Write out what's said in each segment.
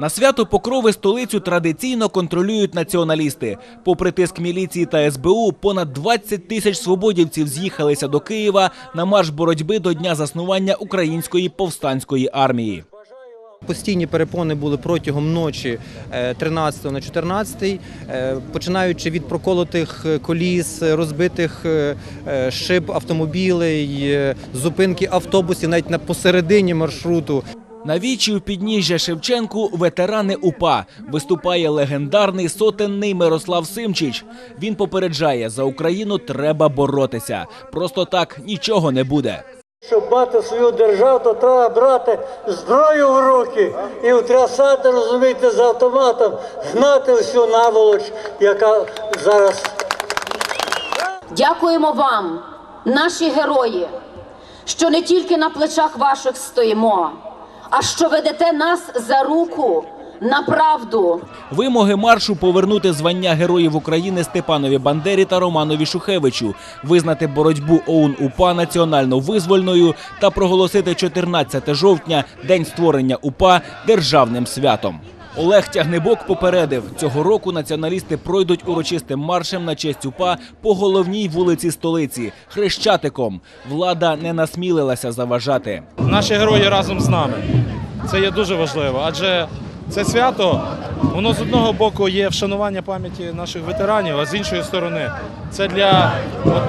На свято Покрови столицю традиційно контролюють націоналісти. Попри тиск міліції та СБУ, понад 20 тисяч свободівців з'їхалися до Києва на марш боротьби до дня заснування української повстанської армії. Постійні перепони були протягом ночі е, 13 на 14, е, починаючи від проколотих е, коліс, е, розбитих е, е, шиб автомобілей, е, зупинки автобусів навіть на посередині маршруту. На вічі у підніжжя Шевченку ветерани УПА виступає легендарний сотенний Мирослав Симчич. Він попереджає, за Україну треба боротися. Просто так нічого не буде. Щоб мати свою державу, то треба брати зброю в руки і утрясати, розумієте, з автоматом, гнати всю наволоч, яка зараз Дякуємо вам, наші герої, що не тільки на плечах ваших стоїмо, а що ведете нас за руку на правду. Вимоги маршу повернути звання Героїв України Степанові Бандері та Романові Шухевичу, визнати боротьбу ОУН УПА національно визвольною та проголосити 14 жовтня, день створення УПА, державним святом. Олег Тягнебок попередив, цього року націоналісти пройдуть урочистим маршем на честь УПА по головній вулиці столиці Хрещатиком. Влада не насмілилася заважати. Наші герої разом з нами. Це є дуже важливо, адже це свято, воно з одного боку є вшанування пам'яті наших ветеранів, а з іншої сторони це для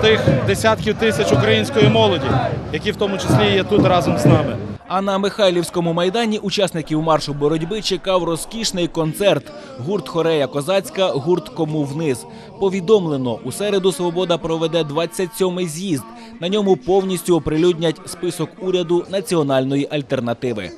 тих десятків тисяч української молоді, які в тому числі є тут разом з нами. А на Михайлівському майдані учасників маршу боротьби чекав розкішний концерт. Гурт Хорея Козацька, гурт Кому вниз. Повідомлено, у середу Свобода проведе 27-й з'їзд. На ньому повністю оприлюднять список уряду національної альтернативи.